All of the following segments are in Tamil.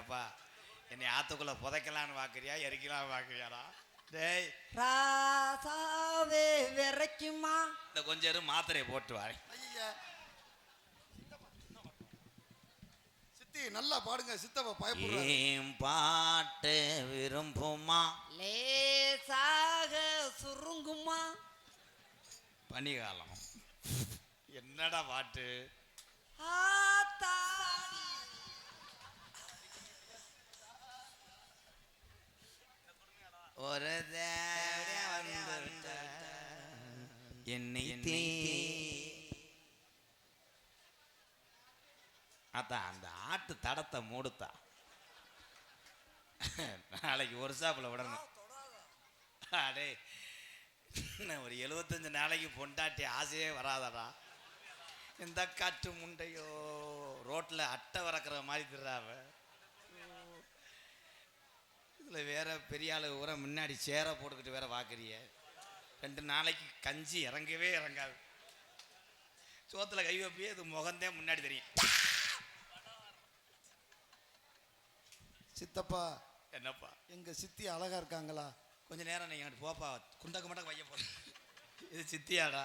ஏப்பா என்னை ஆத்துக்குள்ள புதைக்கலான்னு பார்க்கறியா எரிக்கலாம்னு பார்க்கறியாடா டேய் ராசாவே விரைக்குமா? இந்த கொஞ்சம் மாத்திரையை போட்டு வரேன். ஐயா சித்தி நல்லா பாடுங்க சித்தப்பா பயப்படுறாரு. ஏன் பாட்டு விரும்புமா? லேசாக சுருங்குமா? பனிகாலம். என்னடா பாட்டு? ஆத்தாடி. ஒரு என்னை தீ. அதான் அந்த ஆட்டு தடத்தை மூடுத்தா. நாளைக்கு ஒரு சாப்பில் விடணும் அடே ஒரு எழுபத்தஞ்சு நாளைக்கு பொண்டாட்டி ஆசையே வராதடா. இந்த காட்டு முண்டையோ ரோட்டில் அட்டை வறக்கிற மாதிரி திர்றாவ இதில் வேற பெரிய ஆளு ஊரை முன்னாடி சேரை போட்டுக்கிட்டு வேற பார்க்குறிய ரெண்டு நாளைக்கு கஞ்சி இறங்கவே இறங்காது. சோத்துல கை வைப்பியே இது முகந்தே முன்னாடி தெரியும். சித்தப்பா என்னப்பா? எங்க சித்தி அழகா இருக்காங்களா? கொஞ்ச நேரம் நீங்கள் போப்பா குண்டக்க மட்டக்க வைய போகிறேன் இது சித்தியாடா.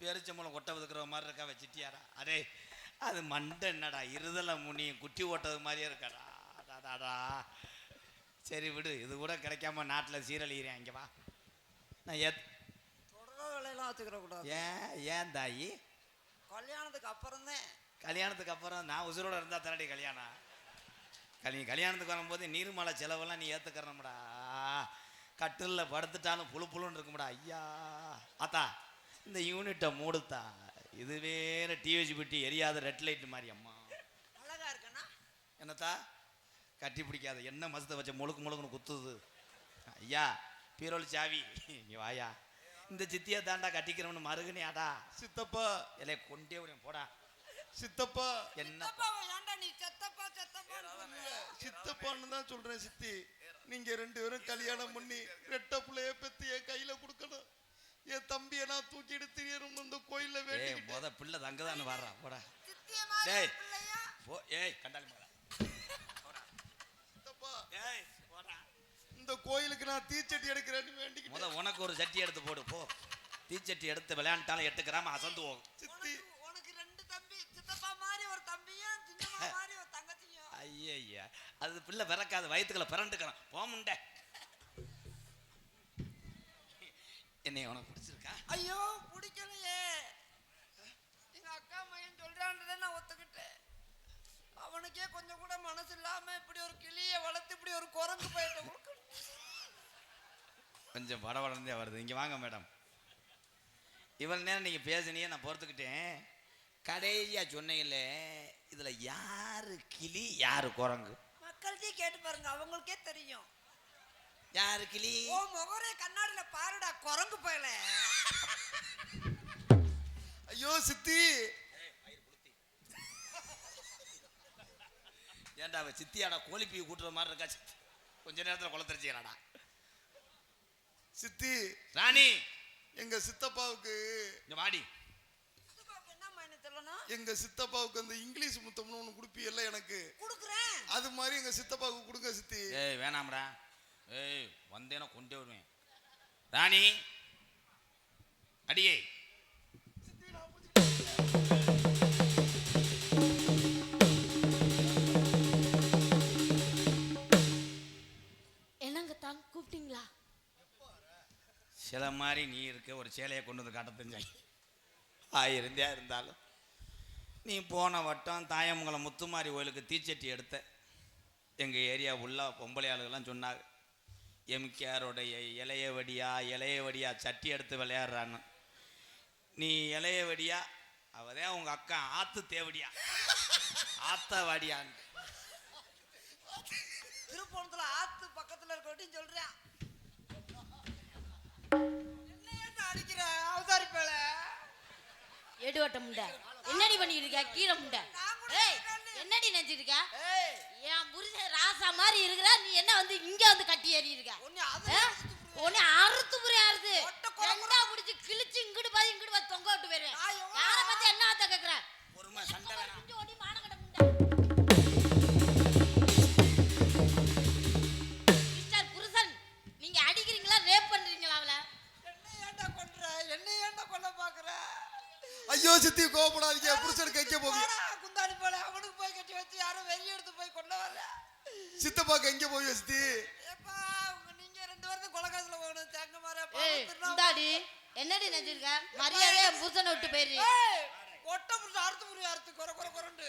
பேரிச்சம்பளம் கொட்டை விதுக்கிற மாதிரி இருக்கா அவ சித்தியாடா. அடே அது மண்டை என்னடா இருதலை முனி குட்டி ஓட்டது மாதிரியே இருக்காடா. அடாடாடா சரி விடு இது கூட கிடைக்காம நாட்டில் சீரழிகிறேன் இங்கே வா. நான் ஏத் தொடர வேலையெல்லாம் வச்சுக்கிற கூடாது. ஏன் ஏன் தாயி? கல்யாணத்துக்கு அப்புறம் தான் கல்யாணத்துக்கு அப்புறம் நான் உசுரோட இருந்தா தானடி கல்யாணம்? கல்வி கல்யாணத்துக்கு வரும்போது நீர்மலை செலவெல்லாம் நீ ஏற்றுக்கிறனம்டா கட்டிலில் படுத்துட்டாலும் புழு புழுன்னு இருக்கும்டா. ஐயா அத்தா இந்த யூனிட்டை மூடுத்தா இது வேற டிவிஜி பெட்டி எரியாத ரெட் லைட் மாதிரி அம்மா. அழகா இருக்கனா? என்னத்தா? கட்டி பிடிக்காத. என்ன மசத்தை வச்ச முழுக்கு முழுக்குன்னு குத்துது. ஐயா பீரோல் சாவி. இங்கே வாயா. இந்த சித்தியை தாண்டா கட்டிக்கிறவனு மருகுனியாடா. சித்தப்பா. இலைய கொண்டே விடுவேன் போடா. சித்தப்பா. என்ன ஏன்டா நீ செத்தப்பா செத்தப்பா சித்தப்பான்னு தான் சொல்றேன் சித்தி. நீங்க ரெண்டு பேரும் கல்யாணம் பண்ணி ரெட்ட பிள்ளைய பெத்து என் கையில கொடுக்கணும். என் தம்பியை நான் தூக்கிட்டு திரியணும் இந்த கோயில்ல வேண்டிக்கிட்டு. முத பிள்ளை தங்கதான்னு வர்றா போடா. டேய். ஏய் கண்டாலி ஏய் போடா. இந்த கோயிலுக்கு நான் தீச்சட்டி எடுக்கிறேன்னு வேண்டிக்கிட்டு முத உனக்கு ஒரு சட்டி எடுத்து போடு போ. தீச்சட்டி எடுத்து விளையாண்டாலும் எட்டு கிராம் அசந்து போகும் சித்தி. உனக்கு ரெண்டு தம்பி சித்தப்பா மாதிரி ஒரு தம்பியும் சின்னம்மா மாதிரி ஒரு தங்கச்சியும். ஐயா அது பிள்ளை பிறக்காது வயிற்றுக்குள்ள பிறண்டுக்கணும். போமுண்ட என்னை உனக்கு பிடிச்சிருக்கா? ஐயோ பிடிக்கலையே. எங்க அக்கா பையன் சொல்றான்றதை நான் ஒத்துக்கிட்டேன். அவனுக்கே கொஞ்சம் கூட மனசு இல்லாம இப்படி ஒரு கிளிய வளர்த்து ஒரு குரங்கு பயிட்ட கொஞ்சம் படபடந்தே வருது. இங்கே வாங்க மேடம். இவ்வளோ நேரம் நீங்கள் பேசுனீங்க நான் பொறுத்துக்கிட்டேன். கடைசியாக சொன்னீங்களே இதில் யாரு கிளி யாரு குரங்கு? மக்கள்கிட்டயே கேட்டு பாருங்க அவங்களுக்கே தெரியும். யாரு கிளி? ஓ முகரே கண்ணாடியில பாருடா குரங்கு பயல. ஐயோ சித்தி. ஏன்டா அவ சித்தியாடா கோழி பீ கூட்டுற மாதிரி இருக்கா? சித்தி கொஞ்ச நேரத்தில் குளத்தரிச்சிக்கிறாடா சித்தி ராணி! எங்க சித்தப்பாவுக்கு இங்க வாடி. என்ன மைனு சொல்லணும் எங்க சித்தப்பாவுக்கு அந்த இங்கிலீஷ் முத்தம்னு ஒண்ணு கொடுப்பீல்ல எனக்கு. கொடுக்குறேன். அது மாதிரி எங்க சித்தப்பாவுக்கு கொடுங்க சித்தி. ஏய் வேணாம்டா. ஏய் வந்தேனா கொண்டே விடுவேன் ராணி! அடியே! சில மாதிரி நீ இருக்க ஒரு சேலையை கொண்டு வந்து காட்ட தெரிஞ்சாங்க ஆயிருந்தே இருந்தாலும். நீ போன வட்டம் தாயமங்கலம் முத்துமாரி கோயிலுக்கு தீச்சட்டி எடுத்த. எங்கள் ஏரியா உள்ள பொம்பளை ஆளுகள்லாம் சொன்னாங்க எம்கேஆருடைய இலைய வடியா இலைய வடியா சட்டி எடுத்து விளையாடுறான்னு. நீ இளைய வடியா அவரே அவங்க அக்கா ஆத்து தேவடியா ஆத்த வாடியான்னு. திருப்பணத்தில் ஆத்து பக்கத்தில் இருக்கட்டும் சொல்கிறேன் என்ன ஏன்டா அடிக்கிற அவதாரி பேல எடுவட்ட முண்டை. என்னடி பண்ணிட்டு இருக்க? கீழே முண்டை. என்னடி ஏய். என் புருஷன் ராசா மாதிரி இருக்கிற நீ என்ன வந்து இங்க வந்து கட்டி ஏறி இருக்க? உன்னை அறுத்து புரிய அறுத்து ரெண்டா பிடிச்சு கிழிச்சு இங்கிட்டு பாதி இங்கிட்டு பாதி தொங்க விட்டு போயிருவேன் யார பத்தி என்ன வார்த்தை கேக்குற? புரிஞ்சு அறுத்து குறை குறை குறைண்டு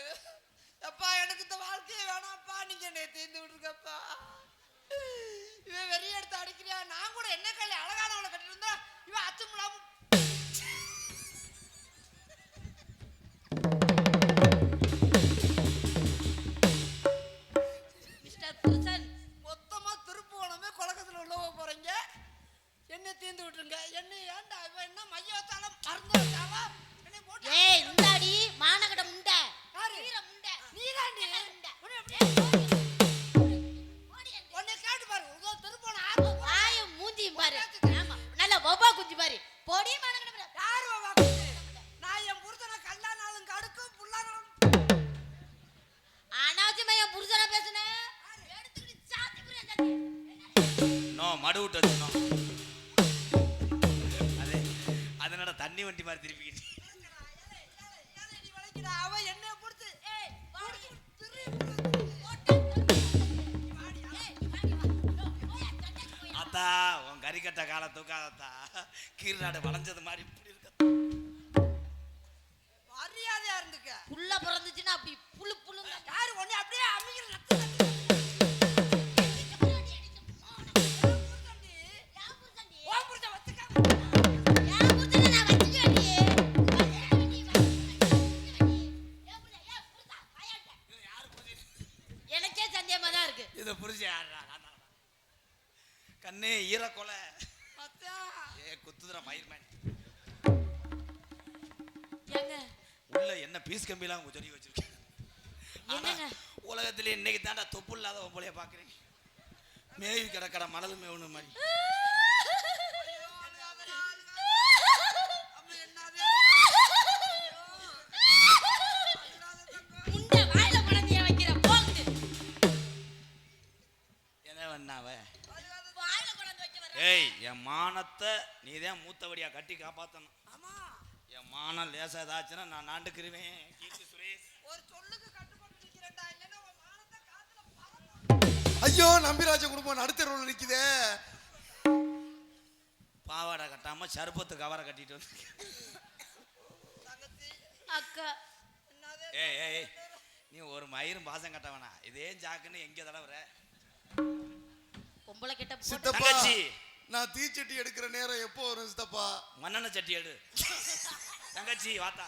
அப்பா எனக்கு இந்த வாழ்க்கையே வேணாம்ப்பா நீங்க என்னை தீர்ந்து விட்டுருக்கப்பா இவன் வெறிய எடுத்து அடிக்கிறியா? நான் கூட என்ன கையில அழகானவளை கட்டிட்டு இருந்தா இவன் அச்சு முலாம மிஸ்டர் புருஷன். மொத்தமா திருப்புவனமே கொலக்கத்துல உள்ளவ போறீங்க. என்ன தீர்ந்து விட்டுருங்க. என்ன ஏன்டா இவன் என்ன மைய வச்சாலும் மருந்து வச்சாவா என்னை போட்டு ஏய் இந்தாடி. அத்தா உன் கறிக்கட்ட காலை தூக்காதத்தா. கீழ்நாடு வளைஞ்சது மாதிரி ஈரக்கொலை மச்சான். ஏ குத்துதுற மயிர்மேன் ஏங்க? உள்ள என்ன பீஸ் கம்பிலாம் சொல்லி வச்சிருக்கேன். ஆனா என்னங்க? உலகத்திலே இன்னைக்கு தாண்டா தொப்பு இல்லாத பொம்பளைய பாக்குறேன். மேவி கிடக்கிற மணல் மேவணும் மாதிரி. மானத்தை நீதான் மூத்தவடியா கட்டி காப்பாத்தணும். ஆமா. என் மானம் லேசா ஏதாச்சுன்னா நான் நாண்டுக்கிருவேன். கீர்த்தி சுரேஷ். ஒரு சொல்லுக்கு கட்டுப்பட்டு நிக்கிறேன்டா இல்லைன்னா உன் மானத்தை காத்துல பறக்கும். ஐயோ நம்பிராஜ குடும்பம் நடுத்தருவில் நிக்குதே. பாவாடை கட்டாம சருப்பத்து கவரை கட்டிட்டு தங்கச்சி. அக்கா. என்னது? ஏய் ஏய் ஏய், நீ ஒரு மயிரும் பாசம் கட்ட வேணாம் இதே ஜாக்குன்னு எங்க தடவுற? பொம்பளை கிட்ட போட்டு சித்தப்பா. தங்கச்சி. நான் தீச்சட்டி எடுக்கிற நேரம் எப்போ வரும் சித்தப்பா? மண்ணெண்ண சட்டி எடு. தங்கச்சி வாத்தா.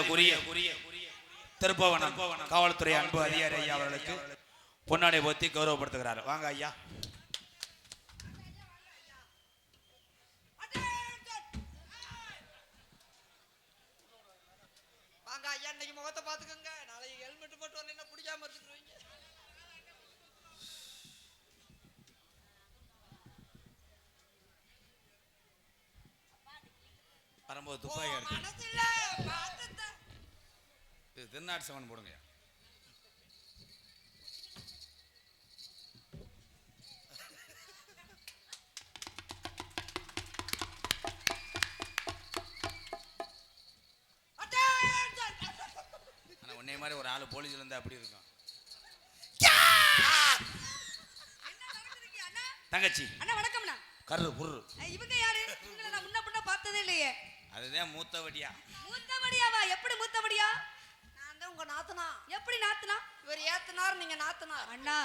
மரியாதைக்குரிய திருப்பவனம் காவல்துறை அன்பு அதிகாரி ஐயா அவர்களுக்கு பொன்னாடை போத்தி கௌரவப்படுத்துகிறார். வாங்க ஐயா. வரும்போது துப்பாக்கி எடுத்து இது திருநாட்டு செவன் போடுங்க. உன்னை மாதிரி ஒரு ஆளு போலீஸ்ல இருந்தா அப்படி இருக்கும்? தங்கச்சி. அண்ணா வணக்கம்ண்ணா கரு புரு இவங்க யாரு? இவங்களை நான் முன்ன பின்ன பார்த்ததே இல்லையே. அதுதான் மூத்த வட்டியா மூத்தபடியாவா எப்படி மூத்தபடியா நான் தான் உங்க நாத்தனா எப்படி நாத்துனா? இவர் ஏத்துனார் நீங்க நாத்தனார். அண்ணா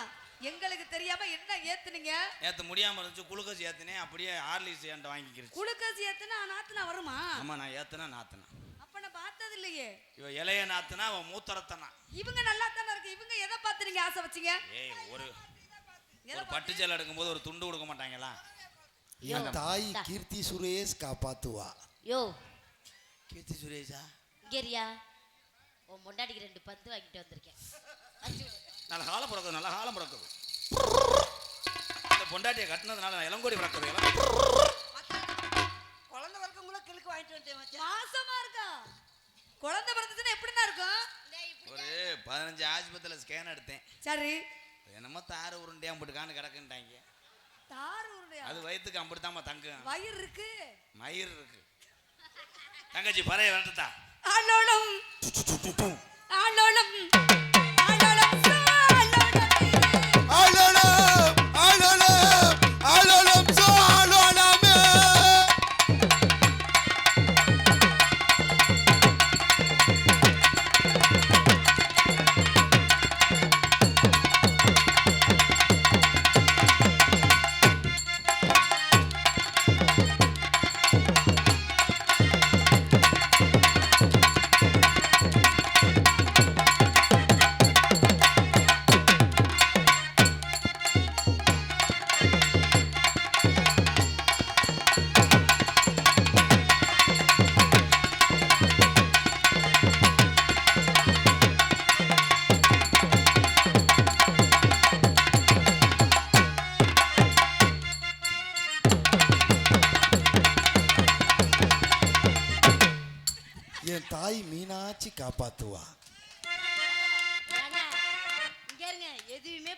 எங்களுக்கு தெரியாம என்ன ஏத்துனீங்க? நேத்து முடியாம இருந்துச்சு குளுக்கோஸ் ஏத்துனேன் அப்படியே ஹார்லிக்ஸ் என்கிட்ட வாங்கிக்கிருச்சு. குளுக்கோஸ் ஏத்துனா நாத்துனா வருமா? ஆமா நான் ஏத்துனா நாத்துனா. அப்ப நான் பார்த்தது இல்லையே இவ இலைய நாத்துனா அவன் மூத்தரத்தனா. இவங்க நல்லா தானே இருக்கு. இவங்க எதை பார்த்து நீங்க ஆசை வச்சீங்க? ஏய் ஒரு ஒரு பட்டு சேலை எடுக்கும்போது ஒரு துண்டு கொடுக்க மாட்டாங்களா? என் தாய் கீர்த்தி சுரேஷ் காப்பாத்துவா. யோ. கீர்த்தி சுரேஷா? இங்கேரியா? உன் முன்னாடிக்கு ரெண்டு பந்து வாங்கிட்டு வந்திருக்கேன். நல்ல காலம் பிறக்குது நல்ல காலம் பிறக்குது. இந்த பொண்டாட்டியை கட்டினதுனால நான் இளங்கோடி பிறக்குது குழந்தை வரைக்கும் கிழக்கு வாங்கிட்டு வந்துட்டேன் மச்சான். மாசமா இருக்கா? குழந்தை பிறந்துச்சுன்னா எப்படிண்ணா இருக்கும்? ஒரு பதினஞ்சு ஆஸ்பத்திரியில் ஸ்கேன் எடுத்தேன். சரி. என்னமோ தாறு உருண்டையா போட்டுக்கான்னு கிடக்குன்ட்டாங்க. தாறு உருண்டையா? அது வயிற்றுக்கு அம்பிட்டுதாம்மா தங்கும். வயிறு இருக்கு. மயிர் இருக்கு. தங்கச்சி பறைய வரட்டுத்தா ஆளோளம் ஆண்டோளம்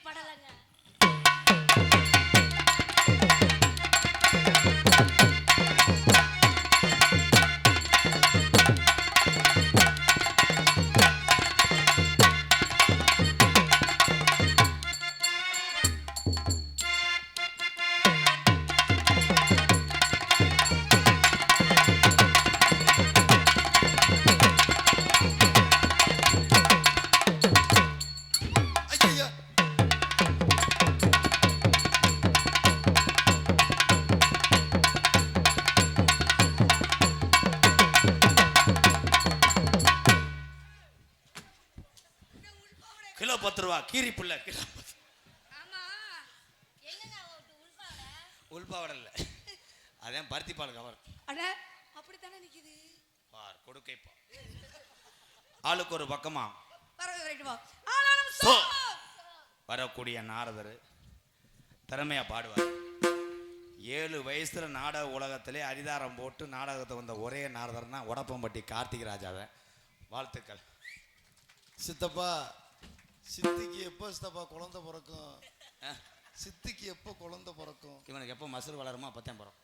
படலைங்க. ஆளுக்கு ஒரு பக்கமா வரக்கூடிய நாரதர் திறமையா பாடுவார். ஏழு வயசுல நாடக உலகத்திலே அரிதாரம் போட்டு நாடகத்தை வந்த ஒரே நாரதர்னா உடப்பம்பட்டி கார்த்திக் ராஜாவை. வாழ்த்துக்கள். சித்தப்பா சித்திக்கு எப்போ சித்தப்பா குழந்தை பிறக்கும்? சித்திக்கு எப்போ குழந்தை பிறக்கும்? இவனுக்கு எப்போ மசூர் வளருமோ அப்பத்தான் போகிறோம்